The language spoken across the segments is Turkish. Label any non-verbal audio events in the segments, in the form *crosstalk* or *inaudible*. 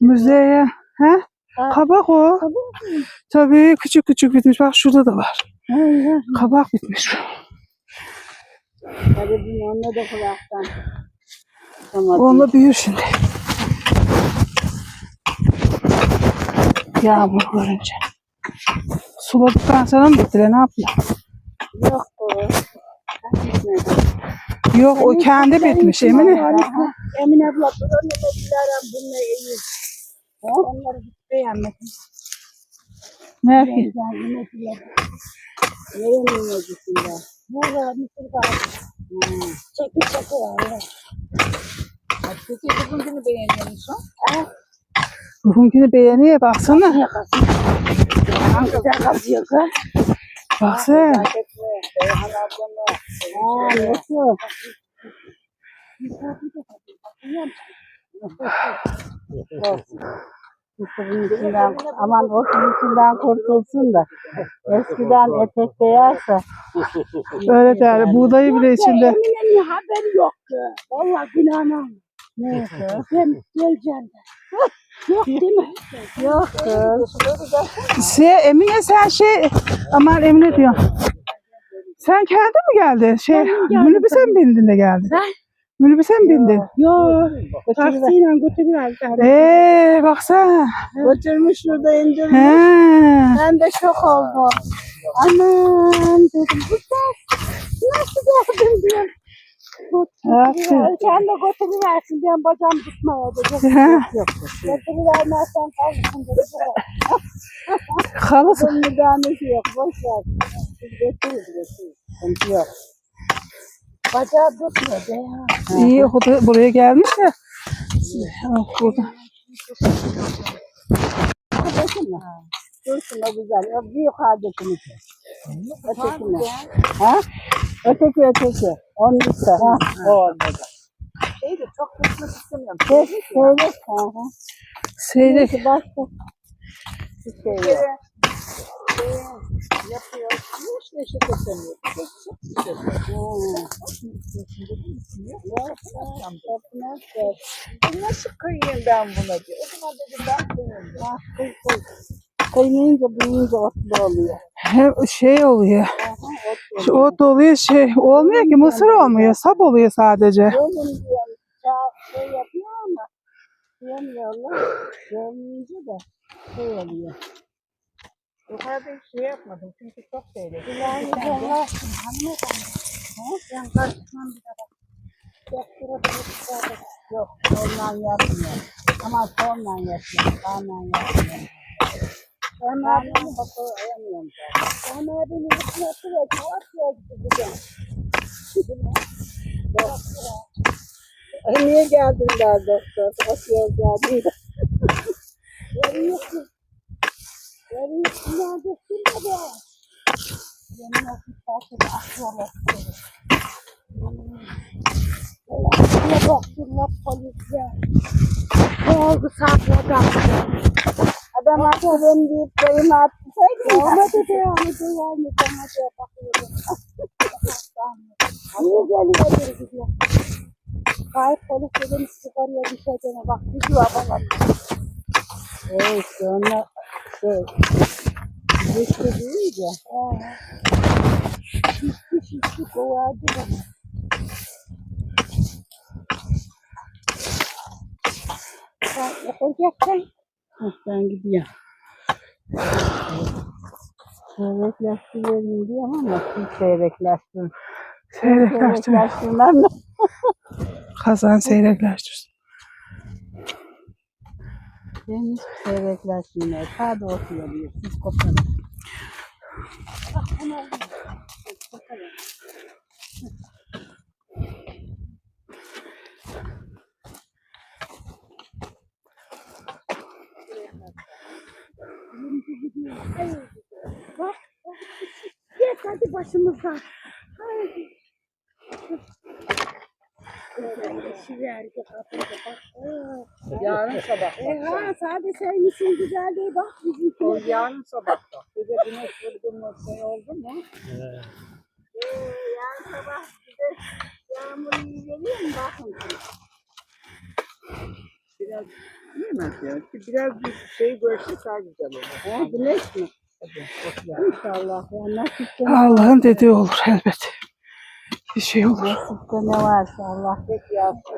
Müzeye. He? Kabak o. Tabii küçük küçük bitmiş. Bak şurada da var. Kabak bitmiş. Hadi bunu onunla da kulaktan. Onunla büyür şimdi. Yağmur görünce. Suladıktan sonra mı bittiler? Ne yapıyor? Yok o. Yok o kendi bitmiş Emine. Emine abla bu önümdekilerim bununla iyi. Onları hiç beğenmedim. Ne yapayım? Ben yemekler. Ne yemeyeceksinler? Burada mısır var. Çekil çekil var. Peki bugünkünü beğeniyor musun? Bugünkünü beğeniyor baksana. yakasın. Hangi kazıyor kız? Baksana. Aa, nasıl? Mısırın içinden, aman otun içinden kurtulsun da. Eskiden etek beyazsa. Öyle der. Buğdayı bile içinde. Emine'nin haberi yoktu. Vallahi günahına. Neyse. Ben geleceğim de. Yok değil mi? Yok kız. Şey, Emine sen şey aman Emine diyorum. Sen kendin mi geldin? Şey, minibüse mi bindin de geldin? Ben? Minibüse mi bindin? Yok. Taksiyle götürüver. Eee baksana. Götürmüş şurada indirmiş. He. Ben de şok oldum. Aman dedim bu ses nasıl geldin diyorum. Aferin. Sen de götürüversin ben bacağım tutmaya dedim. Götürüvermezsen kalsın dedim. Kalırsın. Bunun müdahalesi yok. Boş ver. Biz götürürüz götürürüz. Sıkıntı yok. Bacağı tutmuyor be ya. İyi o da buraya gelmiş de. Oh, burada. Dursun o güzel. O büyük adetini. Ötekine. Ha? Öteki öteki. Onun üstü. Ha? O orada. Şey de çok tutmak istemiyorum. Hı. Seyrek. Neyse başka. Bir şey yok. Şey yapıyor. Hiç neşe kesemiyor. Çok çok. Nasıl kıyayım ben buna diyor. O zaman dedim ben kıyayım. Ah, kıy, kıy. Kıymayınca büyüyünce otlu oluyor. Hem şey oluyor. Aha, otlu Şu ot oluyor şey olmuyor ki mısır olmuyor. Sap oluyor sadece. Oğlum diyorum. Şey yapıyor ama diyemiyorlar. Görmeyince de şey oluyor. O kadar da şey yapmadım. Çünkü çok tehlikeli. Kulağını zorlarsın hanımefendi. Ha? Ben karışmam bir daha. Yaptırabilir Yok, ondan yapmıyor. Ama sonla yapıyor. Sağla yapmıyor. Ben abimi bakıyorum. Ben abimi yapıyor ve kağıt yazdıracağım. Doktora. E, Niye geldin der doktor? Atıyor geldim. Yarın yok mu? Yarın yok mu? Neredesin baba? Yemin olsun karşıda atıyorlar. Hele bakıyorlar polisler. Ne oldu saklı adam? Adam atıyorum deyip kayını attıydı. Olmadı de olmadı yani. Bana diye bakıyorum. Niye geliyor gidiyor? Kayıp polis dedim çıkarıyor bir şey deme. Bak gidiyor bana. Evet sonra şey Geçti deyince. Şişti şişti kovardı bana. Yapacaksın. Ben gidiyorum. Seyrekleştirelim diyorum ama siz seyrekleştirin. Seyrekleştir. Seyrekleştirmem de. *laughs* Kazan seyrekleştir. Ben hiç seyrekleştirmeye. Sade oturuyor. Siz koparın. Bak bunu aldım. Koparın. Bak. Kapatınca bak. Aa. Yarın sabah. E ha sadece senin için güzel değil bak O bizimkiler. yarın sabah. Bir de güneş vurdu mu şey oldu mu? Ee, yani Yağmur iyi geliyor mu? Bakın. Biraz yiyemez ya. Biraz bir şey görse daha güzel olur. Ha, güneş mi? İnşallah. Allah'ın dediği olur elbet. Bir şey olur. nasipte ne varsa Allah pek yapsın.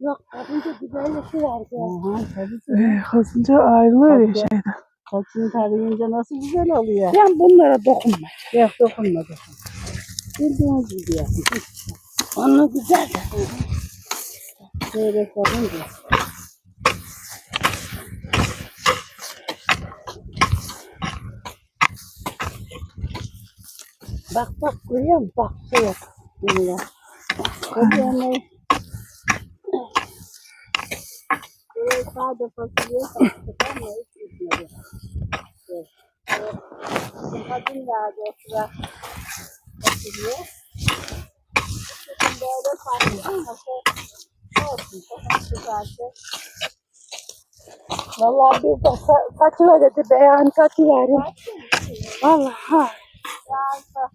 Yok kadınca güzelleşi var. Aha, tabii. Ee, kazınca ayrılıyor ya şeyden. Saçını tarayınca nasıl güzel oluyor. Yani bunlara dokunma. Yok dokunma dokunma. Bildiğiniz gibi yapın. Onu güzel de. Böyle olunca. Bak bak görüyor musun? Bak şey yok. Dünya. Görüyor musun? Böyle sade fasulye sattık ama hiç gitmedi. Kadın verdi o sıra fasulye. Şimdi böyle farklı olsun. Çok güzeldi. Vallahi bir de sa- saçı dedi. Beyan saçı verin. Vallahi ha. Olsa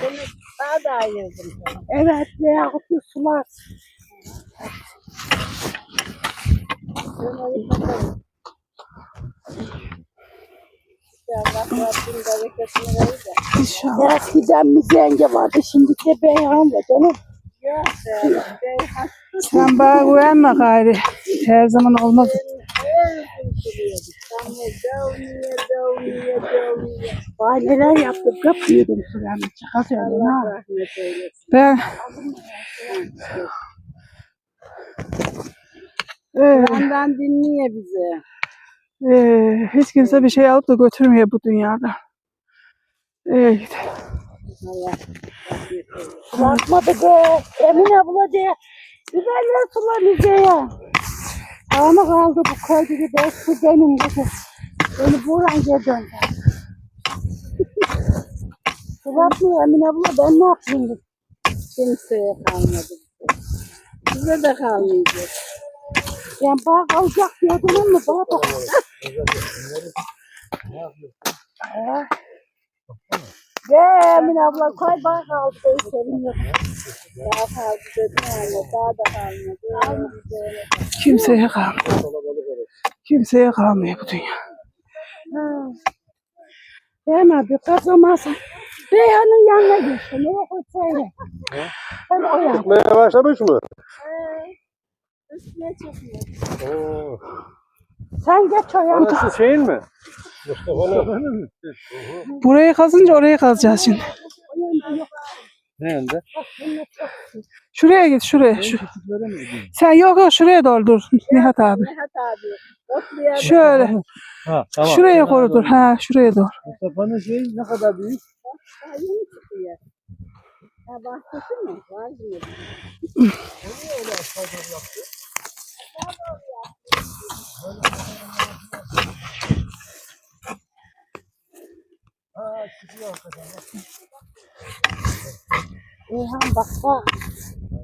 Seni daha da sana. Evet veyahut da sular. Şunları bakalım. De. İnşallah. Eskiden müzenge vardı, şimdi de beyhan var canım. Yok be, beyhan. Sen bana güvenme gayri. Her zaman olmaz. Vay neler yaptım, kapıyordum sularını çıkartıyorum. Allah ha. rahmet eylesin. Ben Ee, Benden dinliyor bizi. ee, hiç kimse bir şey alıp da götürmüyor bu dünyada. Ee, git. Allah rahmet eylesin. Bakmadı be, Emine abla de. Güzeller sular bize Ama kaldı bu köy gibi de su benim dedi. Beni Burhan'a döndü. Su bakmıyor Emine abla ben ne yapayım? Kimseye kalmadı. Bize de kalmayacak. Ben bağ alacak diyordum ama bağ da Ha. Gel Emine abla koy bağ kaldı. Ben seviniyorum. Daha kaldı dedim ama daha da kalmadı. Kimseye kalmıyor. Kimseye kalmıyor bu dünya. Ha. Hemen bir kazamazsın. Beyhan'ın yanına geçti. Ne o söyle. Ben o yan. Çıkmaya başlamış mı? Üstüne çekiyor. Oo. Sen geç yana. Orası şeyin mi? Mustafa'nın. Burayı kazınca oraya kazacağız şimdi. Ne yönde? Şuraya git şuraya. Şu. Sen yok yok şuraya doğru dur Nihat abi. Nihat abi. Şöyle. Ha tamam. Şuraya koru dur. Ha şuraya doğru. Mustafa'nın şeyi ne kadar büyük? Daha yeni çıkıyor. Ha bahçesi mi? Var mı? İlhan bak bak.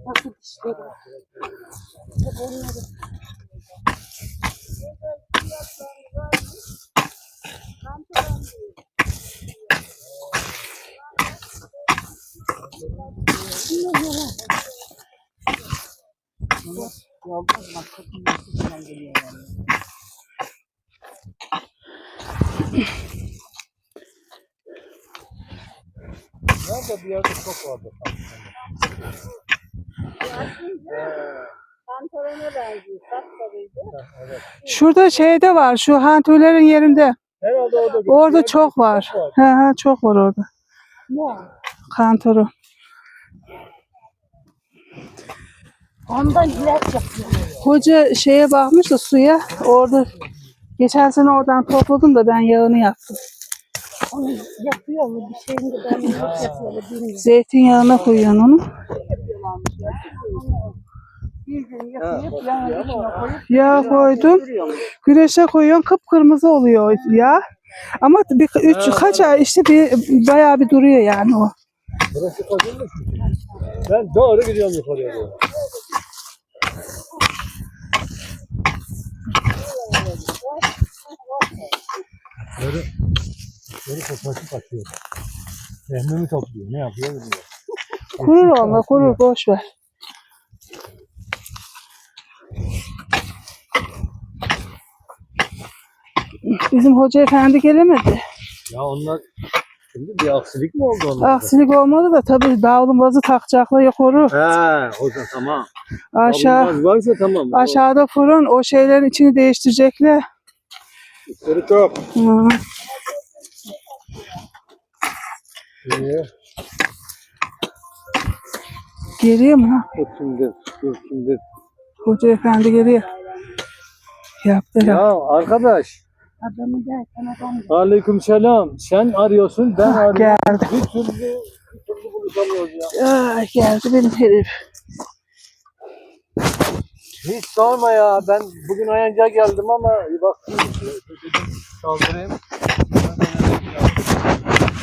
Nasıl dişleri İşte bunları. Nerede bir yerde çok vardı. Pantolona benziyor. Sapsarıydı. Şurada şeyde var. Şu hantülerin yerinde. Herhalde orada Orada çok var. Ha, ha, çok var orada. Ne? Kantoru. Ondan ilaç yapıyor. Hoca şeye bakmış da suya. Orada geçen sene oradan topladım da ben yağını yaptım. Onu yapıyor mu? Bir şeyini de ben yapıyor. Bilmiyorum. Zeytinyağına koyuyorsun onu. Bir gün yapıp yanına içine koyup Yağ koydum. Güneşe koyuyorsun kıpkırmızı oluyor ya. Ama bir üç kaç ay işte bir bayağı bir duruyor yani o. Burası kazın mı? Ben doğru gidiyorum yukarıya doğru. Böyle, böyle fotoğrafı kaçıyor. Ehmemi topluyor. Ne yapıyor bilmiyorum. Kurur onlar kurur boş ver. Bizim hoca efendi gelemedi. Ya onlar şimdi bir aksilik mi oldu onlarda? Aksilik olmadı da tabii davlumbazı takacaklar yukarı. He, o da tamam. Aşağı varsa tamam. aşağıda fırın o şeylerin içini değiştirecekler. Hı. İyi. Geliyor mu? ha? Dur şimdi. Dur şimdi. Hoca efendi geliyor. Yaptı ya. Ya arkadaş. Adamı derken adam Aleyküm selam. Sen arıyorsun, ben arıyorum. Geldi. Bir türlü, bir türlü buluşamıyoruz ya. Ay, geldi benim herif. Hiç sorma ya. Ben bugün Ayanca geldim ama baktım dedim kaldırayım.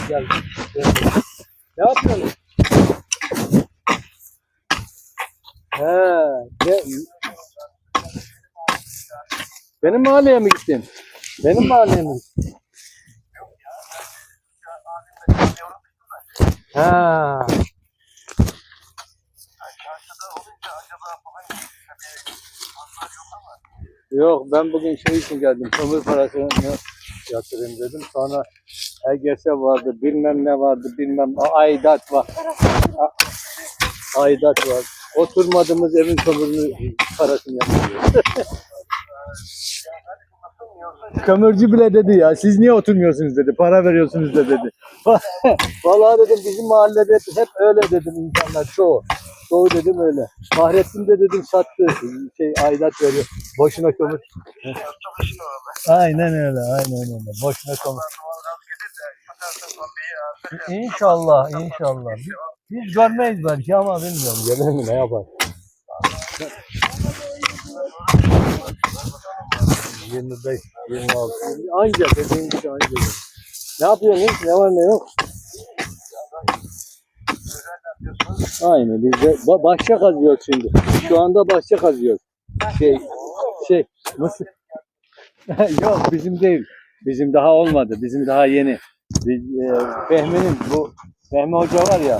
Gel. gel. Ne yapıyorsun? He, ne? Benim mahalleye mi gittin? Benim mahalleye mi gittin? Ha. Yok ben bugün şey için geldim. Kömür parasını yatırayım dedim. Sonra EGS vardı, bilmem ne vardı, bilmem aidat var. A- aidat var. Oturmadığımız evin kömürünü parasını yatırıyor. Kömürcü bile dedi ya siz niye oturmuyorsunuz dedi. Para veriyorsunuz da dedi. *laughs* Vallahi dedim bizim mahallede hep öyle dedim insanlar çoğu. Çoğu dedim öyle. Fahrettin de dedim sattı. Şey aidat veriyor. Boşuna kömür. Aynen öyle, aynen öyle. Boşuna kömür. İnşallah, inşallah. Biz, biz görmeyiz belki ama bilmiyorum. Gelir mi ne yapar? 25, 26. Anca dediğim gibi anca. Ne yapıyorsunuz? Ne var ne yok? Aynen biz de ba- bahçe kazıyoruz şimdi. Şu anda bahçe kazıyoruz. Şey, şey, nasıl? *laughs* yok bizim değil. Bizim daha olmadı. Bizim daha yeni. Biz, e, Fehmi'nin bu Fehmi Hoca var ya.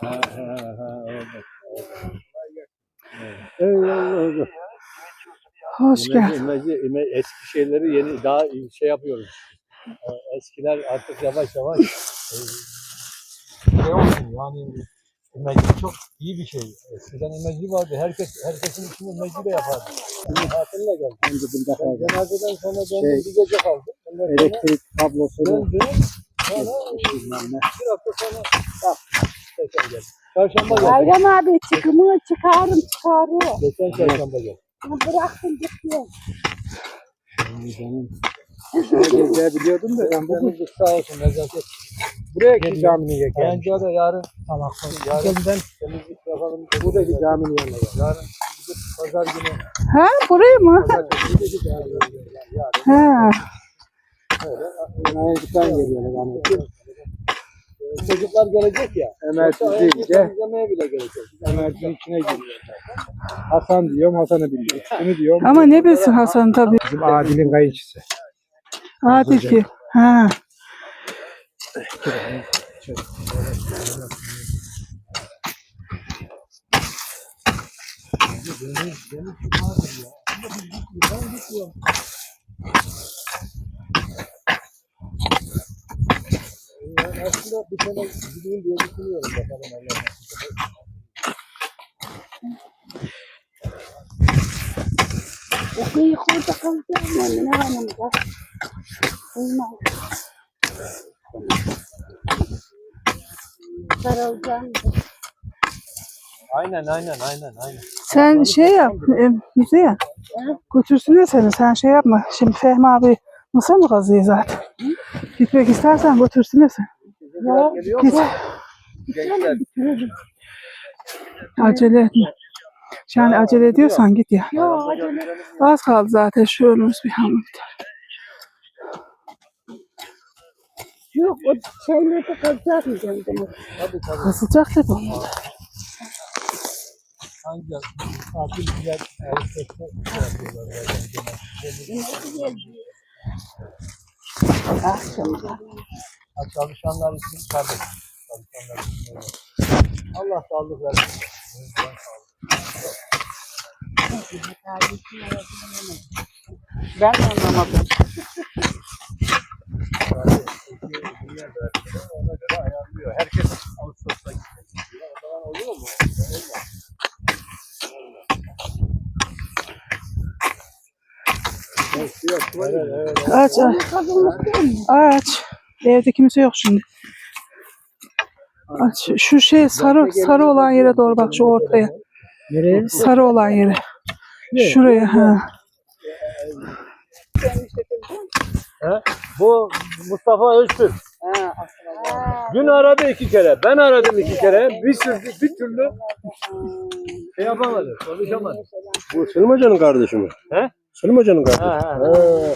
Ha, ha, ha. Hoş İmece, geldin. imece, ime- eski şeyleri yeni daha iyi şey yapıyoruz. Ee, Eskiler artık yavaş yavaş e, şey olsun yani imece çok iyi bir şey. Eskiden imeci vardı. Herkes herkesin için imeci de yapardı. Şimdi hatırla geldi. Ben dedim daha ben cenazeden sonra döndüm bir gece kaldım. Ondan Elektrik kablosunu döndüm. Sonra bir hafta sonra bak tekrar geldim. Çarşamba geldim. Bayram abi çıkımı çıkarım çıkarıyor. Geçen çarşamba geldim. Bunu bıraktım gitti. geleceği biliyordum da ben Bugün sağ olsun nezaket. Buraya buradaki caminin geldim. Bence de yarın Tamam. yarın Gelden temizlik yapalım. buradaki caminin yanına geldim. Yarın gidip pazar günü Ha burayı mı? buradaki caminin yanına. Ha. Ayıcıktan geliyorlar yani. Çocuklar gelecek ya. Emersiz de temizlemeye bile gelecek. Emersin içine giriyor. Hasan diyorum, Hasan'ı biliyor. Şunu diyorum. Ama ne bilsin Hasan tabii. Bizim Adil'in kayınçısı. Adil ki. Ha. Yani aslında bir sene gideyim diye düşünüyorum. Sarılacağım. Aynen aynen aynen aynen. Sen şey yap. E, müzeye. Götürsünler seni. Sen şey yapma. Şimdi Fehmi abi mısır mı kazıyor zaten? Gitmek istersen götürsünler sen. Ya Git. Gençler. Acele etme. Yani acele ediyorsan git ya. ya acele. Az kaldı zaten şu önümüz bir hamur Yok o şeylerde mı canım? Tabii tabii. Kazılacak tabii onlar. Ancak yapıyorlar. zaten. Akşamda. Ha, Çalışanlar için tabii. Çalışanlar Allah sağlık versin. Ben de anlamadım. Ona göre ayarlıyor. Herkes Ağustos'ta gitmek istiyor. O zaman oluyor mu? Olmaz. Evet, evet. Aç aç. Aç. Evde kimse yok şimdi. Aç. Şu şey sarı sarı olan yere doğru bak şu ortaya. Nereye? Sarı olan yere. Şuraya ha. He? Bu Mustafa Öztürk. Dün aradı iki kere. Ben aradım iki kere. Bir, sürü, bir türlü şey yapamadı. Konuşamadı. Bu Selim Hoca'nın kardeşi mi? He? Selim Hoca'nın kardeşi. Ha, ha, ha. Ha.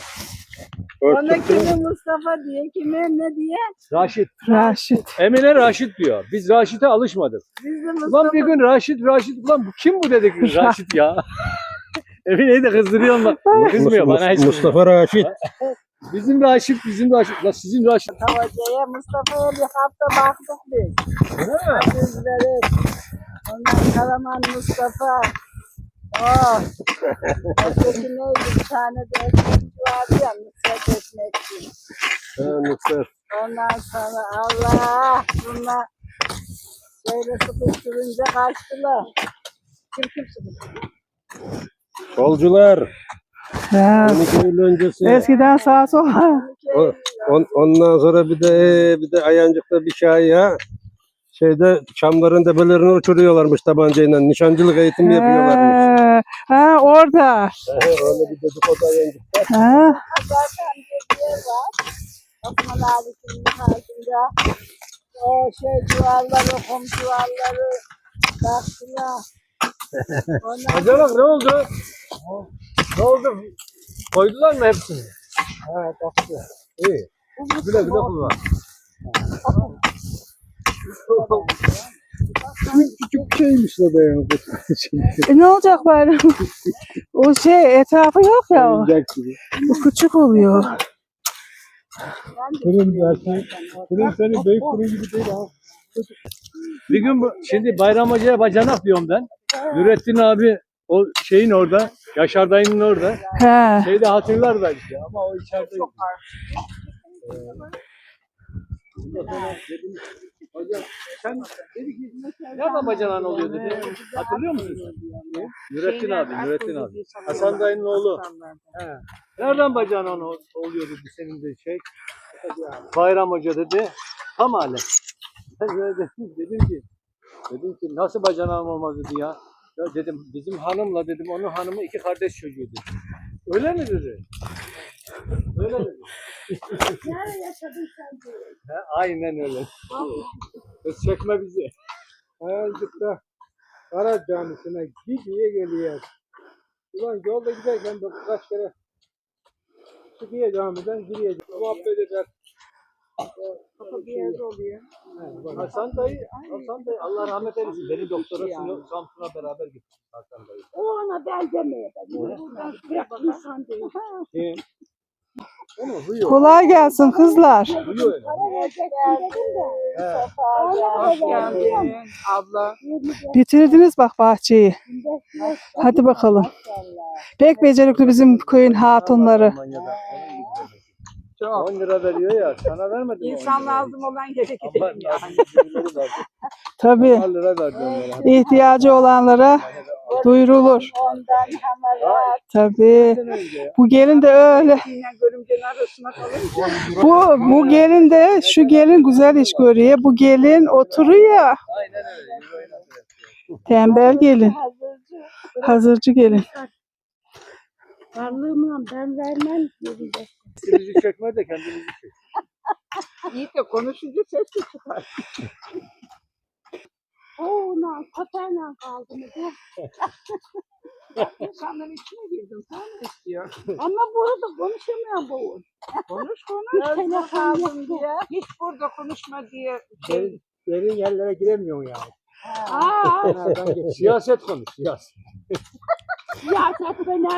Ona kimi Mustafa diye, kime ne diye. Raşit. Raşit. Emine Raşit diyor. Biz Raşit'e alışmadık. Biz de Ulan Mustafa. bir gün Raşit, Raşit. Ulan bu kim bu dedik biz Raşit ya. *laughs* Emine'yi de kızdırıyor ama kızmıyor bana hiç. Mustafa Raşit. Bizim Raşit, bizim Raşit. La sizin Raşit. Hocaya Mustafa'ya bir hafta baktık biz. Bizleri. Ondan Karaman Mustafa. Oh. Öteki neydi? Bir tane de ekmekçi vardı ya. Nusret ekmekçi. Ha, Nusret. Ondan sonra Allah bunlar şöyle sıkıştırınca kaçtılar. Kim kim sıkıştırdı? Solcular. Ha. 12 yıl öncesi. Eskiden sağa sola. O- on- ondan sonra bir de bir de Ayancık'ta bir şey ya. Şeyde çamların tepelerini uçuruyorlarmış tabancayla. Nişancılık eğitimi yapıyorlarmış. Ha, ha orada. Öyle bir dedikodu Ayancık'ta. Ha. Zaten bir yer var. Osman abisinin karşısında o şey duvarları, kum duvarları baktılar. Ondan Acaba ne oldu? Ne oldu? Koydular mı hepsini? Ha baktı. İyi. Güle güle kullan. Küçük şeymiş la be ya. E ne olacak bayram? o şey etrafı yok ya. o. Oyuncak gibi. Bu küçük oluyor. Kurum dersi. Kurum senin büyük kurum gibi değil ha. Bir gün bu, şimdi Bayram Hoca'ya bacanak diyorum ben. Nurettin abi o şeyin orada, Yaşar dayının orada. He. Şeyde hatırlar belki ama o içeride. Ee, Hocam sen dedi ki nereden bacanan oluyor dedi. Hatırlıyor musun sen? Nurettin abi, Nurettin abi. Hasan dayının oğlu. He. Nereden bacanan ol- oluyor dedi senin de şey. Bayram Hoca dedi. Tam hale. Ben dedim, ki dedim ki nasıl bacanağım olmaz dedi ya. Ya dedim bizim hanımla dedim onun hanımı iki kardeş çocuğu dedi. Öyle mi dedi? Öyle dedi. Nerede yaşadın sen diyor. He, aynen öyle. Kız çekme bizi. Ayancık'ta Kara Camisi'ne gidiye geliyor. Ulan yolda giderken de kaç kere çıkıyor camiden giriyor. Muhabbet eder. Kapı bir yerde oluyor. Hasan dayı, Hasan dayı Allah rahmet eylesin. Beni doktora Sino- Samsun'a beraber gitti Hasan dayı. O ona benzemiyor. Buradan bırak insan değil. Kim? Kolay gelsin kızlar. Hoş geldin abla. Bitirdiniz bak bahçeyi. Hadi bakalım. Pek becerikli bizim köyün hatunları. Çok. 10 lira veriyor ya. Sana vermedim mi 10 İnsan lazım olan yere gidelim verdi. Tabii 10 lira verdi onlara. ihtiyacı olanlara duyurulur. Ondan hamarat. Tabii. Ya. Bu gelin de öyle. Görümcenin arasına kalınca. Bu bu gelin de şu gelin güzel iş görüyor. Bu gelin oturuyor. Aynen öyle. Tembel gelin. Hazırcı. Gelin. Varlığımla ben vermem dedi. Kendinizi çekme de kendinizi çek. *laughs* İyi de konuşunca ses de çıkar. *laughs* Oğlan köpeğle kaldı mı bu? *laughs* İnsanların içine girdim. Sen ne istiyor? Ama burada konuşamıyor bu. Konuş konuş. Telefon yok diye. Hiç burada konuşma diye. Şey, Derin yerlere giremiyorsun yani. Aa? Siyaset konuş. Siyaset. siyaset beni